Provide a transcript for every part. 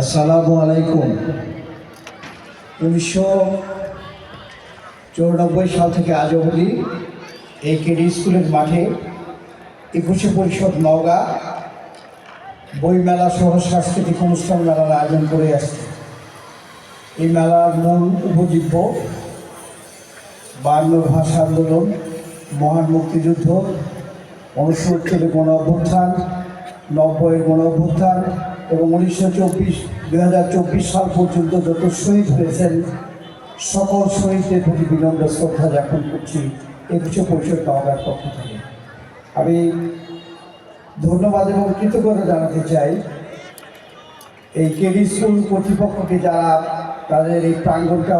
আসসালামু আলাইকুম। উনিশশো চৌরানব্বই সাল থেকে আজ অবধি এই কেডি স্কুলের মাঠে একুশে পরিষদ নওগাঁ বইমেলা সহ সাংস্কৃতিক অনুষ্ঠান মেলার আয়োজন করে আসছে। এই মেলার মূল উপজীব্য বায়ান্নর ভাষা আন্দোলন, মহান মুক্তিযুদ্ধ উনসত্তরের গণ অভ্যুত্থান নব্বইয়ের গণ অভ্যুত্থান এবং উনিশশো চব্বিশ, দুই হাজার চব্বিশ সাল পর্যন্ত যত শহীদ হয়েছেন, সকল শহীদদের প্রতি বিনম্র শ্রদ্ধা জ্ঞাপন করছি। একুশে পরিষদ নওগাঁর পক্ষ থেকে। আমি ধন্যবাদ এবং কৃতজ্ঞতা জানাতে চাই এই কেডি স্কুল কর্তৃপক্ষকে যারা তাদের এই প্রাঙ্গণটা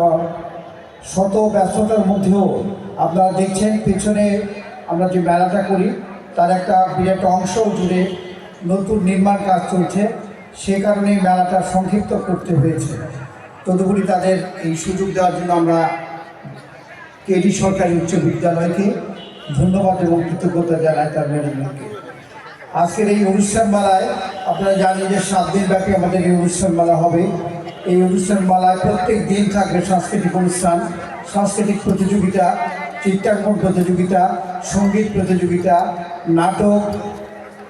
শত ব্যস্ততার মধ্যেও আপনারা দেখছেন, পেছনে আমরা যে মেলাটা করি, তার একটা বিরাট অংশ জুড়ে নতুন নির্মাণ কাজ চলছে। সে কারণে মেলাটা সংক্ষিপ্ত করতে হয়েছে। তদুপরি তাদের এই সুযোগ দেওয়ার জন্য আমরা কেডি সরকারি উচ্চ বিদ্যালয়কে ধন্যবাদ এবং কৃতজ্ঞতা জানাই তার ম্যানেজমেন্টকে। আজকের এই অনুষ্ঠান মেলায় আপনারা জানেন যে সাত দিন ব্যাপী আমাদের এই অনুষ্ঠান মেলা হবে। এই অনুষ্ঠান মেলায় প্রত্যেক দিন থাকবে সাংস্কৃতিক অনুষ্ঠান, সাংস্কৃতিক প্রতিযোগিতা, চিত্রাঙ্কন প্রতিযোগিতা, সংগীত প্রতিযোগিতা, নাটক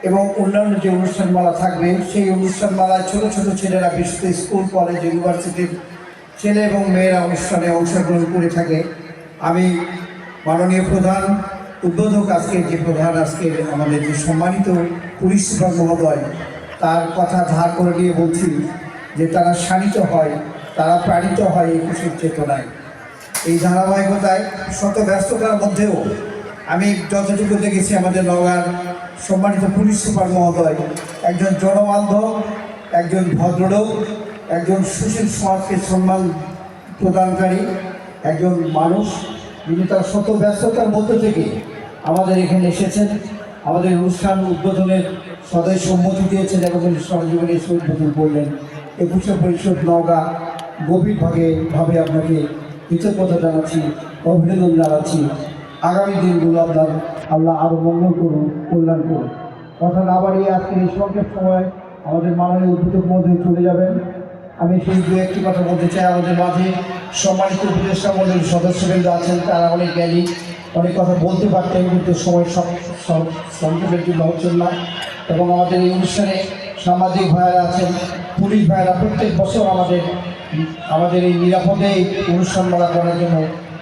এবং অন্যান্য যে অনুষ্ঠানমালা থাকবে, সেই অনুষ্ঠানমালায় ছোট ছোট ছেলেরা বিশেষ স্কুল, কলেজ, ইউনিভার্সিটির ছেলে এবং মেয়েরা অনুষ্ঠানে অংশগ্রহণ করে থাকে। আমি মাননীয় প্রধান, উদ্বোধক আজকে যে প্রধান আজকে আমাদের যে সম্মানিত পুলিশ সুপার মহোদয়, তার কথা ধার করে নিয়ে বলছি যে তারা শানিত হয়, তারা প্রাণিত হয় একুশের চেতনায়। এই ধারাবাহিকতায় শত ব্যস্ততার মধ্যেও আমি যতটুকু দেখেছি, আমাদের নগার সম্মানিত পুলিশ সুপার মহোদয়, একজন জনবান্ধব একজন ভদ্রলোক, একজন সুশীল সমাজকে সম্মান প্রদানকারী, একজন মানুষ। যিনি তার শত ব্যস্ততার মধ্যে থেকে আমাদের এখানে এসেছেন, আমাদের অনুষ্ঠান উদ্বোধনের সদয় সম্মতি দিয়েছেন এবং সহজীবনে এসে উদ্বোধন করলেন। একুশে পরিষদ নওগাঁ গভীরভাবে, ভাবে আপনাকে কৃতজ্ঞতা জানাচ্ছি, অভিনন্দন জানাচ্ছি। আগামী দিনগুলো আপনার আল্লাহ আরও মঙ্গল করুন, কল্যাণ করুন। কথা না বাড়িয়ে আজকে এই সংক্ষেপ সময় আমাদের মাননীয় উদ্বোধক মধ্যে চলে যাবেন। আমি সেই দু একটি কথা বলতে চাই, আমাদের মাঝে সম্মানিত উপদেষ্টা মন্ডলীর সদস্যবৃন্দ আছেন, তারা অনেক জ্ঞানী, অনেক কথা বলতে পারতেন, কিন্তু সময় সংক্ষেপের জন্য হচ্ছেন না। এবং আমাদের এই অনুষ্ঠানে সামাজিক ভাইয়েরা আছেন, পুলিশ ভাইয়েরা, প্রত্যেক বছর আমাদের আমাদের এই নিরাপদে অনুষ্ঠান অনুষ্ঠানমালা করার জন্য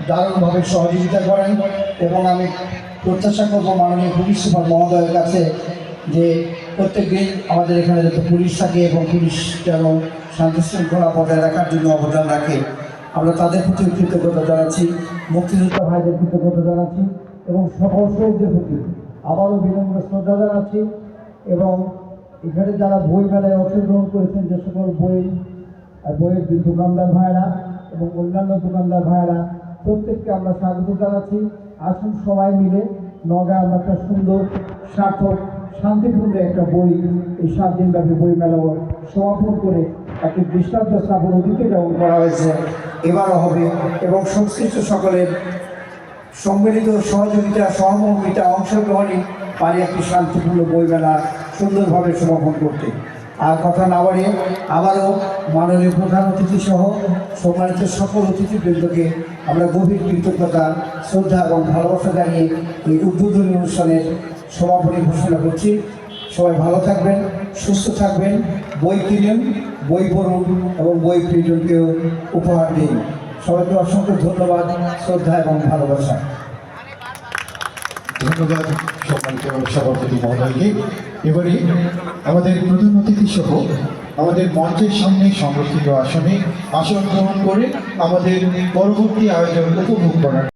দারুণভাবে সহযোগিতা করেন এবং আমি প্রত্যাশা করব মাননীয় পুলিশ সুপার মহোদয়ের কাছে যে প্রত্যেক দিন আমাদের এখানে যাতে পুলিশ থাকে এবং পুলিশ যেন শান্তি শৃঙ্খলা বজায় রাখার জন্য অবদান রাখে। আমরা তাদের প্রতি কৃতজ্ঞতা জানাচ্ছি, মুক্তিযোদ্ধা ভাইদের কৃতজ্ঞতা জানাচ্ছি এবং সকল শহীদদের প্রতি আবারও বিনম্র শ্রদ্ধা জানাচ্ছি এবং এখানে যারা বই মেলায় অংশগ্রহণ করেছেন যে সকল বই, বইয়ের দোকানদার ভাইয়েরা এবং অন্যান্য দোকানদার ভাইয়েরা প্রত্যেককে আমরা স্বাগত জানাচ্ছি। আসুন সবাই মিলে নগা আমরা একটা সুন্দর, সার্থক, শান্তিপূর্ণ একটা বই, এই সাত দিনব্যাপী বই মেলা সমাপন করে একটি দৃষ্টান্ত স্থাপন অতীতে যেমন করা হয়েছে, এবারও হবে এবং সংশ্লিষ্ট সকলের সম্মিলিত সহযোগিতা, সহমর্মিতা, অংশগ্রহণই পারি একটি শান্তিপূর্ণ বইমেলা সুন্দরভাবে সমাপন করতে। আর কথা না বাড়িয়ে আবারও মাননীয় প্রধান অতিথি সহ সম্মানিত সকল অতিথিবৃন্দকে আমরা গভীর কৃতজ্ঞতা, শ্রদ্ধা এবং ভালোবাসা জানিয়ে এই উদ্বোধনী অনুষ্ঠানের সমাপনী ঘোষণা করছি। সবাই ভালো থাকবেন, সুস্থ থাকবেন, বই কিনুন, বই পড়ুন এবং বই প্রিয়জনকেও উপহার দিন। সবাইকে অসংখ্য ধন্যবাদ, শ্রদ্ধা এবং ভালোবাসা। ধন্যবাদ সম্মানিত সভাপতি মহোদয়কে। এবারে আমাদের প্রধান অতিথি সহ আমাদের মঞ্চের সামনে সংরক্ষিত আসনে আসন গ্রহণ করে আমাদের পরবর্তী আয়োজন উপভোগ করার